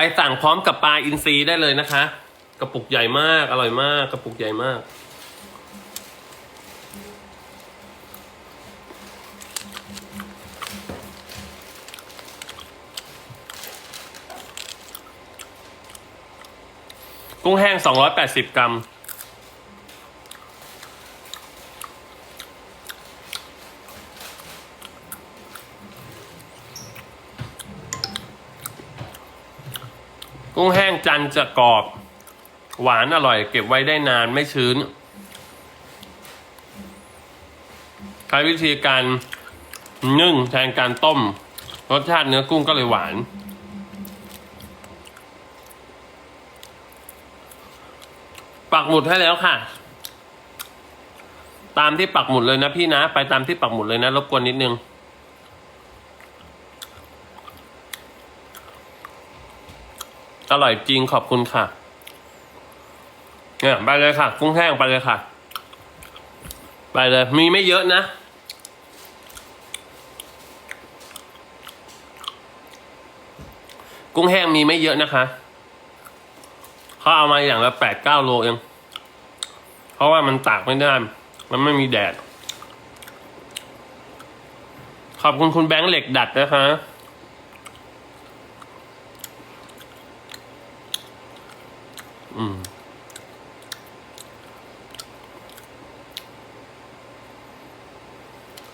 ไปสั่งพร้อมกับปลาอินทรีได้เลยนะคะ กระปุกใหญ่มาก อร่อยมาก กระปุกใหญ่มาก กุ้งแห้ง 280 กรัม กุ้งแห้งจันจะกรอบ หวานอร่อย เก็บไว้ได้นานไม่ชื้น ใช้วิธีการนึ่งแทนการต้ม รสชาติเนื้อกุ้งก็เลยหวาน ปักหมุดให้แล้วค่ะ ตามที่ปักหมุดเลยนะพี่นะ ไปตามที่ปักหมุดเลยนะ รบกวนนิดนึง อร่อยจริงขอบคุณค่ะ เนี่ยไปเลยค่ะ กุ้งแห้งไปเลยค่ะ ไปเลย มีไม่เยอะนะ กุ้งแห้งมีไม่เยอะนะคะเขาเอามาอย่างละแปดเก้าโลเอง เพราะว่ามันตากไม่ได้ มันไม่มีแดด ขอบคุณคุณแบงค์เหล็กดัดนะคะ อืม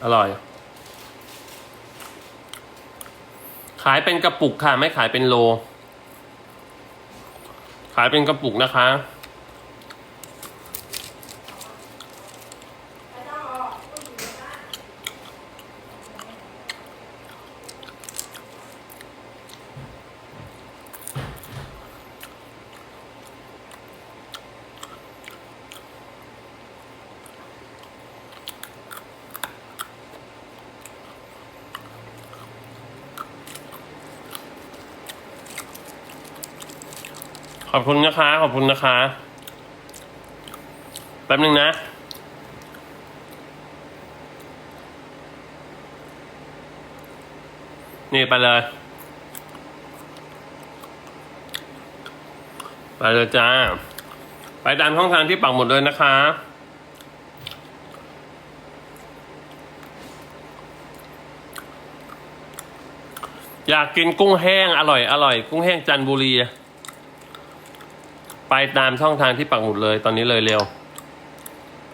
อร่อย ขายเป็นกระปุกค่ะ ไม่ขายเป็นโล ขายเป็นกระปุกนะคะ อบคุณนะคะ ขอบคุณนะคะ แป๊บนึงนะนี่ไปเลย ไปเลยจ้า ไปตามช่องทางที่ปักหมดเลยนะคะ อยากกินกุ้งแห้งอร่อยอร่อย กุ้งแห้งจันบุรี ไปตามช่องทางที่ปักหมุดเลยตอนนี้เลยเร็ว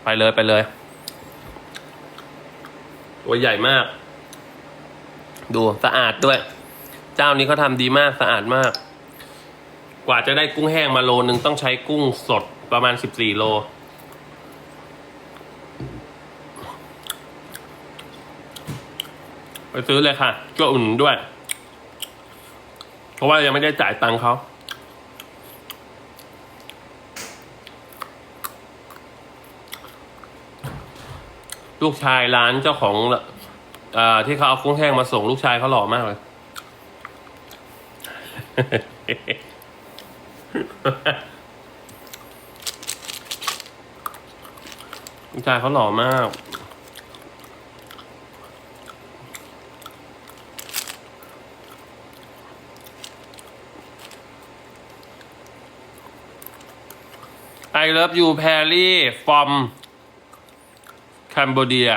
ไปเลยไปเลย ตัวใหญ่มาก ดูสะอาดด้วย เจ้านี้เขาทำดีมากสะอาดมาก กว่าจะได้กุ้งแห้งมาโลนึงต้องใช้กุ้งสดประมาณสิบสี่โลไปซื้อเลยค่ะก็อุ่นด้วย เพราะว่ายังไม่ได้จ่ายตังค์เขา ลูกชายร้านเจ้าของเอ่อที่เขาเอากุ้งแห้งมาส่งลูกชายเขาหล่อมากเลย ลูกชายเขาหล่อมาก I love you Perry from แคนเบเดีย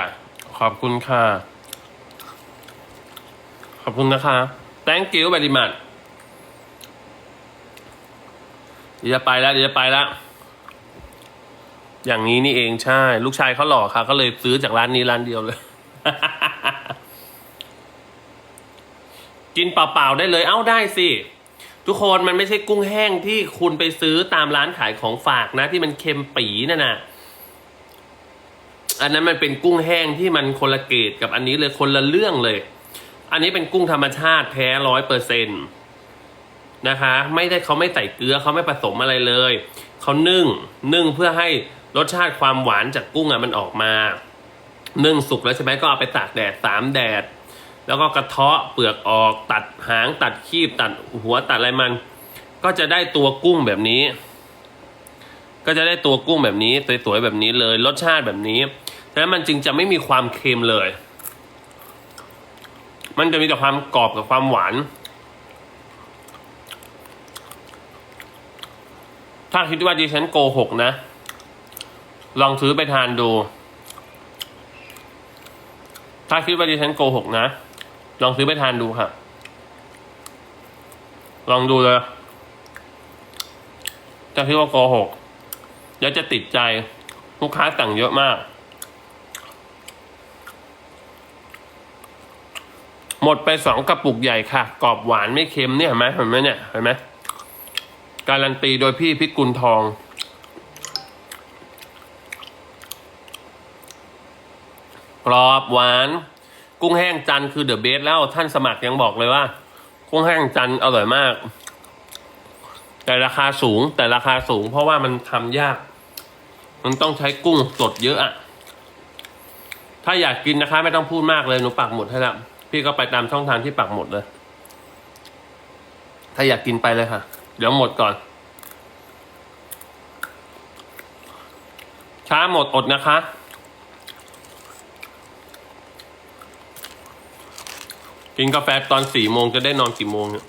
ขอบคุณค่ะ ขอบคุณนะคะ thank you very much เดี๋ยวจะไปแล้วเดี๋ยวจะไปแล้วอย่างนี้นี่เองใช่ ลูกชายเขาหล่อค่ะ ก็เลยซื้อจากร้านนี้ร้านเดียวเลย กินเปล่าๆได้เลย เอ้าได้สิ ทุกคนมันไม่ใช่กุ้งแห้งที่คุณไปซื้อตามร้านขายของฝากนะ ที่มันเค็มปีนั่นน่ะ อันนั้นมันเป็นกุ้งแห้งที่มันคนละเกรดกับอันนี้เลยคนละเรื่องเลย อันนี้เป็นกุ้งธรรมชาติแท้ร้อยเปอร์เซ็นตนะคะ ไม่ได้เขาไม่ใส่เกลือเขาไม่ผสมอะไรเลย เขานึ่งนึ่งเพื่อให้รสชาติความหวานจากกุ้งอะมันออกมา นึ่งสุกแล้วใช่ไหมก็เอาไปตากแดดสามแดด แล้วก็กระเทาะเปลือกออกตัดหางตัดคีบตัดหัวตัดอะไรมัน ก็จะได้ตัวกุ้งแบบนี้ ก็จะได้ตัวกุ้งแบบนี้สวยๆแบบนี้เลย รสชาติแบบนี้ ดังนั้นมันจึงจะไม่มีความเค็มเลย มันจะมีแต่ความกรอบกับความหวาน ถ้าคิดว่าดิฉันโกหกนะ ลองซื้อไปทานดู ถ้าคิดว่าดิฉันโกหกนะ ลองซื้อไปทานดูค่ะ ลองดูเลยถ้าคิดว่าโกหกเดี๋ยวจะติดใจลูกค้าสั่งเยอะมาก หมดไปสองกระปุกใหญ่ค่ะ กรอบหวานไม่เค็มเนี่ยเห็นไหมเห็นไหมเนี่ยเห็นไหมการันตีโดยพี่พิกุลทอง กรอบหวาน กุ้งแห้งจันคือเดอะเบสแล้วท่านสมัครยังบอกเลยว่า กุ้งแห้งจันอร่อยมาก แต่ราคาสูงแต่ราคาสูง เพราะว่ามันทำยาก มันต้องใช้กุ้งสดเยอะอะถ้าอยากกินนะคะ ไม่ต้องพูดมากเลยหนูปักหมุดให้แล้ว พี่ก็ไปตามช่องทางที่ปักหมดเลย ถ้าอยากกินไปเลยค่ะ เดี๋ยวหมดก่อน ช้าหมดอดนะคะ กินกาแฟตอนสี่โมงจะได้นอนกี่โมงเนี่ย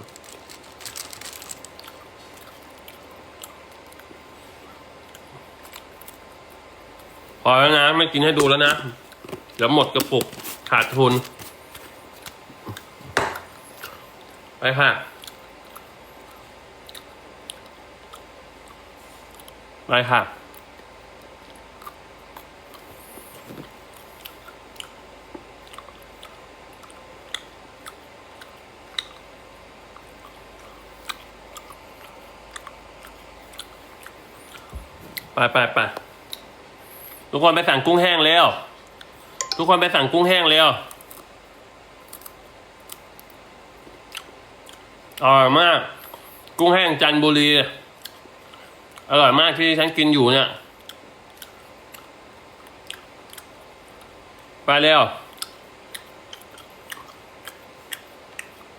พอแล้วนะ ไม่กินให้ดูแล้วนะ เดี๋ยวหมดกระปุกขาดทุน ไปค่ะ ไปค่ะ ไปไปไปทุกคนไปสั่งกุ้งแห้งเร็ว ทุกคนไปสั่งกุ้งแห้งเร็ว อร่อยมาก กุ้งแห้งจันบุรี อร่อยมากที่ฉันกินอยู่เนี่ย ไปเร็ว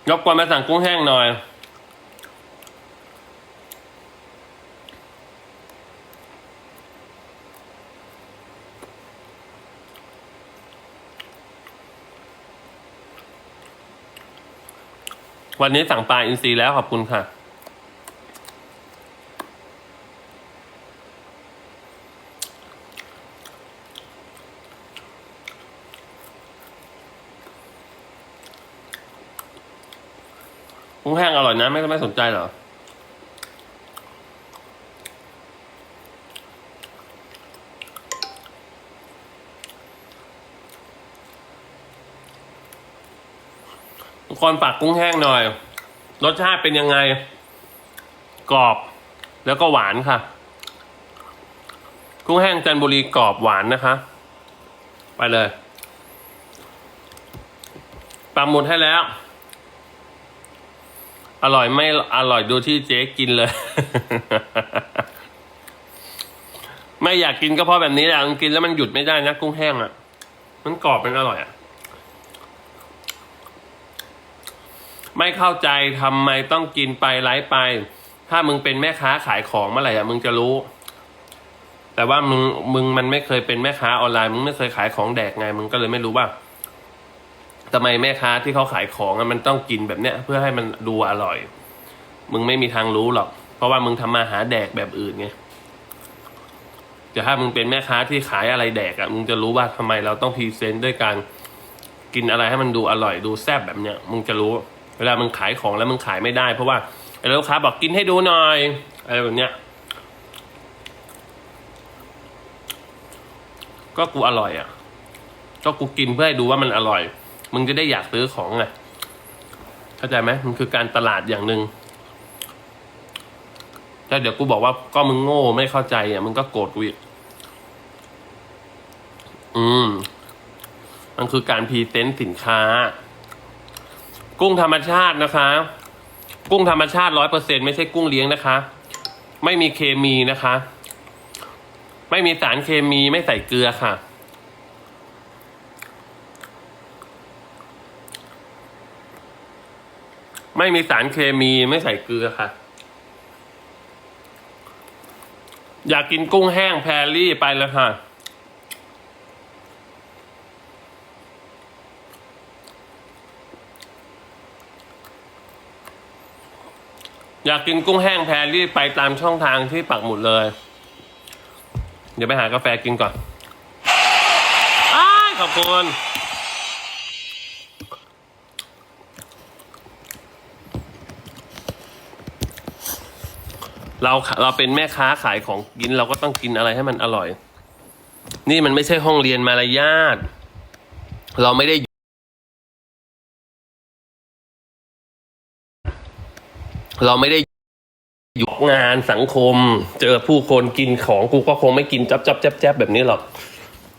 ยกกวนมาสั่งกุ้งแห้งหน่อย วันนี้สั่งปลาอินทรีแล้วขอบคุณค่ะ กุ้งแห้งอร่อยนะ ไม่ไม่สนใจเหรอ คนปักกุ้งแห้งหน่อย รสชาติเป็นยังไง กรอบ แล้วก็หวานค่ะ กุ้งแห้งจันบุรีกรอบหวานนะคะ ไปเลยปักหมุดให้แล้ว อร่อยไม่อร่อยดูที่เจ๊กินเลย ไม่อยากกินก็เพราะแบบนี้แหละมันกินแล้วมันหยุดไม่ได้นะกุ้งแห้งอะ มันกรอบมันอร่อยอะ ไม่เข้าใจทำไมต้องกินไปไลฟ์ไป ถ้ามึงเป็นแม่ค้าขายของเมื่อไหร่อะมึงจะรู้ แต่ว่ามึงมึงมันไม่เคยเป็นแม่ค้าออนไลน์มึงไม่เคยขายของแดกไง มึงก็เลยไม่รู้ว่าทำไมแม่ค้าที่เขาขายของอะมันต้องกินแบบเนี้ย เพื่อให้มันดูอร่อย มึงไม่มีทางรู้หรอก เพราะว่ามึงทำมาหาแดกแบบอื่นไงแต่ถ้ามึงเป็นแม่ค้าที่ขายอะไรแดกอะมึงจะรู้ว่าทำไมเราต้องพรีเซนต์ด้วยการกินอะไรให้มันดูอร่อยดูแซ่บแบบเนี้ย มึงจะรู้ เวลามึงขายของแล้วมึงขายไม่ได้ เพราะว่าไอ้ลูกค้าบอกกินให้ดูหน่อยอะไรแบบเนี้ยก็กูอร่อยอะ ก็กูกินเพื่อให้ดูว่ามันอร่อย มึงจะได้อยากซื้อของไงเข้าใจไหมมันคือการตลาดอย่างหนึ่งแต่เดี๋ยวกูบอกว่าก็มึงโง่ไม่เข้าใจอะมึงก็โกรธกูอีกอืม มันคือการพรีเซนต์สินค้า กุ้งธรรมชาตินะคะ กุ้งธรรมชาติร้อยเปอร์เซ็นไม่ใช่กุ้งเลี้ยงนะคะ ไม่มีเคมีนะคะ ไม่มีสารเคมีไม่ใส่เกลือค่ะ ไม่มีสารเคมีไม่ใส่เกลือค่ะ อยากกินกุ้งแห้งแพรรี่ไปแล้วค่ะ อยากกินกุ้งแห้งแพรรี่ไปตามช่องทางที่ปักหมุดเลย เดี๋ยวไปหากาแฟกินก่อนอขอบคุณ เราเราเป็นแม่ค้าขายของกินเราก็ต้องกินอะไรให้มันอร่อย นี่มันไม่ใช่ห้องเรียนมารยาทเราไม่ได้ เราไม่ได้อยู่งานสังคม เจอผู้คนกินของกูก็คงไม่กินจับจับจับจับแบบนี้หรอก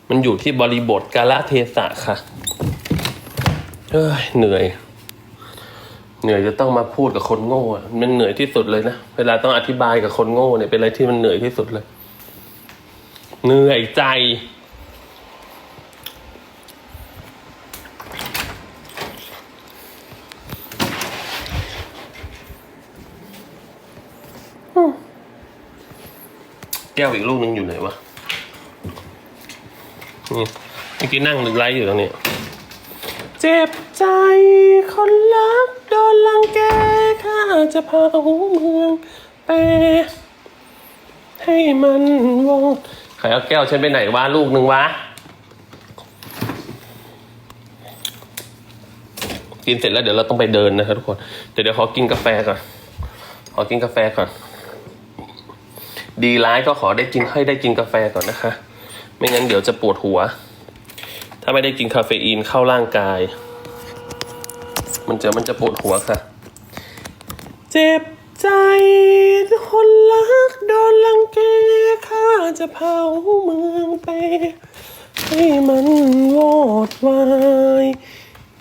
มันอยู่ที่บริบทกาลเทศะค่ะเฮ้ยเหนื่อย เหนื่อยจะต้องมาพูดกับคนโง่มันเหนื่อยที่สุดเลยนะเวลาต้องอธิบายกับคนโง่เนี่ยเป็นอะไรที่มันเหนื่อยที่สุดเลย เหนื่อยใจ แก้วอีกลูกนึงอยู่ไหนวะนี่เมื่อกี้นั่งไลฟ์อยู่ตรงนี้ เจ็บใจคนรักโดนลังแกข้าจะพาหูเมืองไปให้มันวงใครเอาแก้วฉันไปไหนวะลูกหนึ่งวะ กินเสร็จแล้วเดี๋ยวเราต้องไปเดินนะครับทุกคน เดี๋ยวเดี๋ยวขอกินกาแฟก่อน ขอกินกาแฟก่อน ดีร้ายก็ขอได้กินให้ได้กินกาแฟก่อนนะคะ ไม่งั้นเดี๋ยวจะปวดหัว ถ้าไม่ได้กินคาเฟอีนเข้าร่างกาย มันจะมันจะปวดหัวค่ะ เจ็บใจคนรักโดนลังแกข้าจะเผาเมืองไป ให้มันวอดวาย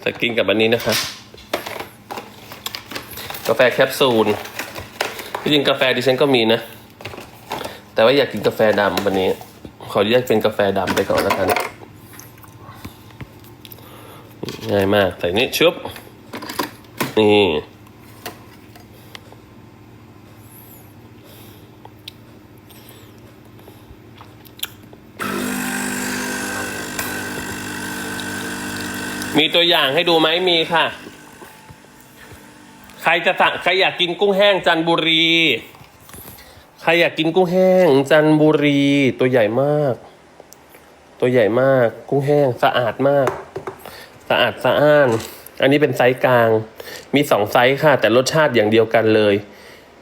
จะกินกับอันนี้นะคะ กาแฟแคปซูลที่จริงกาแฟดิฉันก็มีนะ แต่ว่าอยากกินกาแฟดำวันนี้ ขออนุญาตเป็นกาแฟดำไปก่อนแล้วกันง่ายมาก ใส่นี่ชุบนี่มีตัวอย่างให้ดูไหมมีค่ะ ใครจะสั่งใครอยากกินกุ้งแห้งจันบุรี ครอยากกินกุ้งแห้ง จันบุรีตัวใหญ่มาก ตัวใหญ่มาก กุ้งแห้งสะอาดมาก สะอาดสะอ้าน อันนี้เป็นไซส์กลาง มีสองไซส์ค่ะ แต่รสชาติอย่างเดียวกันเลย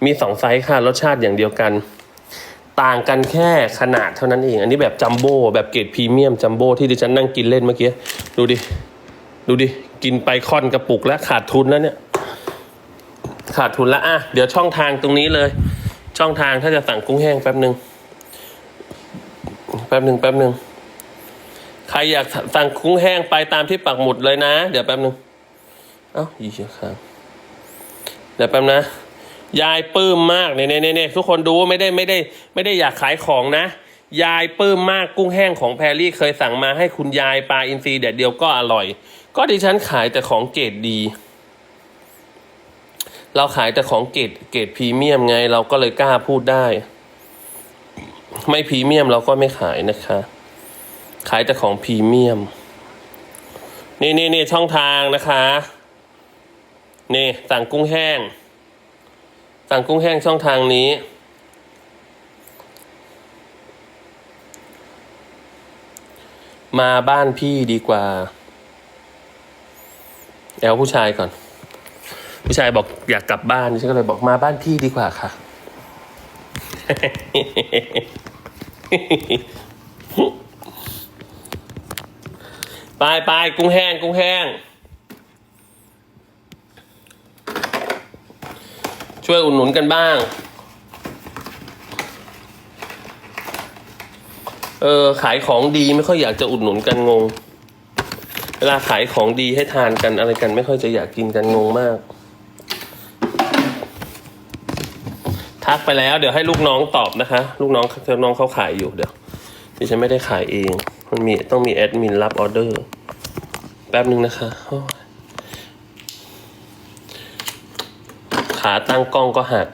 มีสองไซส์ค่ะ รสชาติอย่างเดียวกัน ต่างกันแค่ขนาดเท่านั้นเอง อันนี้แบบจัมโบ้แบบเกรดพรีเมียมจัมโบ้ที่ดิฉันนั่งกินเล่นเมื่อกี้ดูดิดูดิกินไปค่อนกระปุกแล้วขาดทุนแล้วเนี่ย ขาดทุนแล้วอะเดี๋ยวช่องทางตรงนี้เลย ช่องทางถ้าจะสั่งกุ้งแห้งแป๊บหนึ่งแป๊บหนึ่งแป๊บหนึ่งใครอยากสั่งกุ้งแห้งไปตามที่ปักหมุดเลยนะ เดี๋ยวแป๊บหนึ่งเอ้ายี่สิบครับเดี๋ยวแป๊บนะ ยายปลื้มมากเนี่ยเนี่ยเนี่ยทุกคนดูไม่ได้ไม่ได้ ไม่ได้อยากขายของนะ ยายปลื้มมากกุ้งแห้งของแพรรี่เคยสั่งมาให้คุณยายปลาอินทรีแดดเดียวก็อร่อย ก็ดิฉันขายแต่ของเกรดดี เราขายแต่ของเกรดเกรดพรีเมียมไง เราก็เลยกล้าพูดได้ ไม่พรีเมียมเราก็ไม่ขายนะคะ ขายแต่ของพรีเมียม นี่นี่นี่ช่องทางนะคะ นี่สั่งกุ้งแห้ง สั่งกุ้งแห้งช่องทางนี้มาบ้านพี่ดีกว่า แอลผู้ชายก่อน ผู้ชายบอกอยากกลับบ้านฉันก็เลยบอกมาบ้านพี่ดีกว่าค่ะ ไปไปกุ้งแห้งกุ้งแห้ง ช่วยอุดหนุนกันบ้าง เออ ขายของดีไม่ค่อยอยากจะอุดหนุนกันงง เวลาขายของดีให้ทานกันอะไรกันไม่ค่อยจะอยากกินกันงงมาก ทักไปแล้ว เดี๋ยวให้ลูกน้องตอบนะคะ ลูกน้องลูกน้องเขาขายอยู่เดี๋ยวดิฉันไม่ได้ขายเอง มันมีต้องมีแอดมินรับออเดอร์ แป๊บนึงนะคะ ขาตั้งกล้องก็หัก